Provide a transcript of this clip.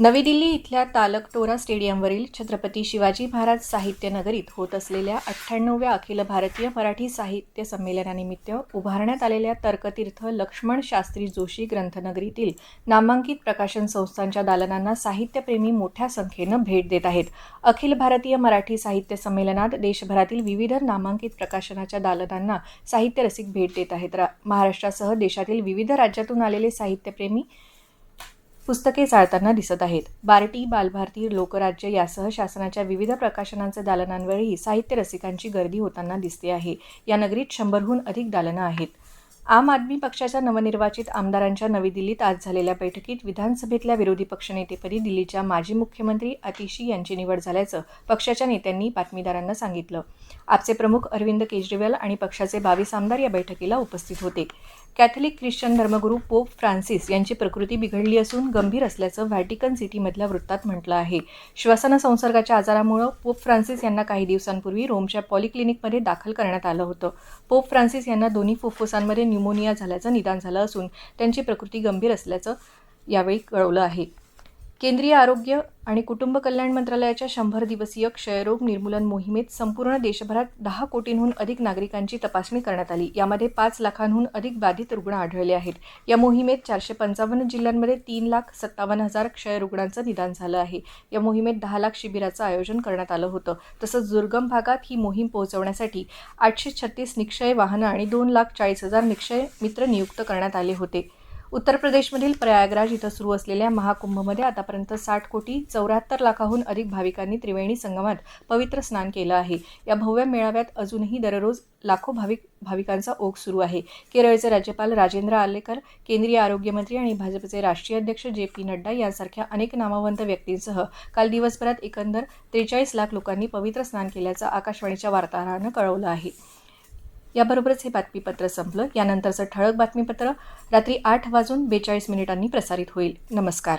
नवी दिल्ली इथल्या तालकटोरा स्टेडियमवरील छत्रपती शिवाजी महाराज साहित्य नगरीत होत असलेल्या अठ्ठ्याण्णव्या अखिल भारतीय मराठी साहित्य संमेलनानिमित्त उभारण्यात आलेल्या तर्कतीर्थ लक्ष्मण शास्त्री जोशी ग्रंथनगरीतील नामांकित प्रकाशन संस्थांच्या दालनांना साहित्यप्रेमी मोठ्या संख्येनं भेट देत आहेत. अखिल भारतीय मराठी साहित्य संमेलनात देशभरातील विविध नामांकित प्रकाशनाच्या दालनांना साहित्य रसिक भेट देत आहेत. रा महाराष्ट्रासह देशातील विविध राज्यातून आलेले साहित्यप्रेमी पुस्तके चाळताना दिसत आहेत. बार्टी बालभारती लोकराज्य यासह शासनाच्या विविध प्रकाशनांच्या दालनांवरही साहित्य रसिकांची गर्दी होताना दिसते आहे. या नगरीत शंभरहून अधिक दालनं आहेत. आम आदमी पक्षाच्या नवनिर्वाचित आमदारांच्या नवी दिल्लीत आज झालेल्या बैठकीत विधानसभेतल्या विरोधी पक्षनेतेपदी दिल्लीच्या माजी मुख्यमंत्री अतिशी यांची निवड झाल्याचं पक्षाच्या नेत्यांनी बातमीदारांना सांगितलं. आपचे प्रमुख अरविंद केजरीवाल आणि पक्षाचे बावीस आमदार या बैठकीला उपस्थित होते. कॅथलिक ख्रिश्चन धर्मगुरू पोप फ्रान्सिस यांची प्रकृती बिघडली असून गंभीर असल्याचं व्हॅटिकन सिटीमधल्या वृत्तात म्हटलं आहे. श्वसन संसर्गाच्या आजारामुळं पोप फ्रान्सिस यांना काही दिवसांपूर्वी रोमच्या पॉलिक्लिनिकमध्ये दाखल करण्यात आलं होतं. पोप फ्रान्सिस यांना दोन्ही फुफ्फुसांमध्ये न्यूमोनिया झाल्याचं निदान झालं असून त्यांची प्रकृती गंभीर असल्याचं यावेळी कळवलं आहे. केंद्रीय आरोग्य आणि कुटुंब कल्याण मंत्रालयाच्या शंभर दिवसीय क्षयरोग निर्मूलन मोहिमेत संपूर्ण देशभरात दहा कोटींहून अधिक नागरिकांची तपासणी करण्यात आली. यामध्ये पाच लाखांहून अधिक बाधित रुग्ण आढळले आहेत. या मोहिमेत चारशे पंचावन्न जिल्ह्यांमध्ये तीन लाख सत्तावन्न हजार क्षयरुग्णांचं निदान झालं आहे. या मोहिमेत दहा लाख शिबिराचं आयोजन करण्यात आलं होतं. तसंच दुर्गम भागात ही मोहीम पोहोचवण्यासाठी आठशे छत्तीस निक्षय वाहनं आणि दोन लाख चाळीस हजार निक्षय मित्र नियुक्त करण्यात आले होते. उत्तर प्रदेशमधील प्रयागराज इथं सुरू असलेल्या महाकुंभमध्ये आतापर्यंत साठ कोटी चौऱ्याहत्तर लाखाहून अधिक भाविकांनी त्रिवेणी संगमात पवित्र स्नान केलं आहे. या भव्य मेळाव्यात अजूनही दररोज लाखो भाविक भाविकांचा ओघ सुरू आहे. केरळचे राज्यपाल राजेंद्र आलेकर केंद्रीय आरोग्यमंत्री आणि भाजपचे राष्ट्रीय अध्यक्ष जे पी नड्डा यांसारख्या अनेक नामवंत व्यक्तींसह काल दिवसभरात एकंदर त्रेचाळीस लाख लोकांनी पवित्र स्नान केल्याचं आकाशवाणीच्या वार्ताहरानं कळवलं आहे. याबरोबरच हे बातमीपत्र संपलं. यानंतरचं ठळक बातमीपत्र रात्री आठ वाजून बेचाळीस मिनिटांनी प्रसारित होईल. नमस्कार.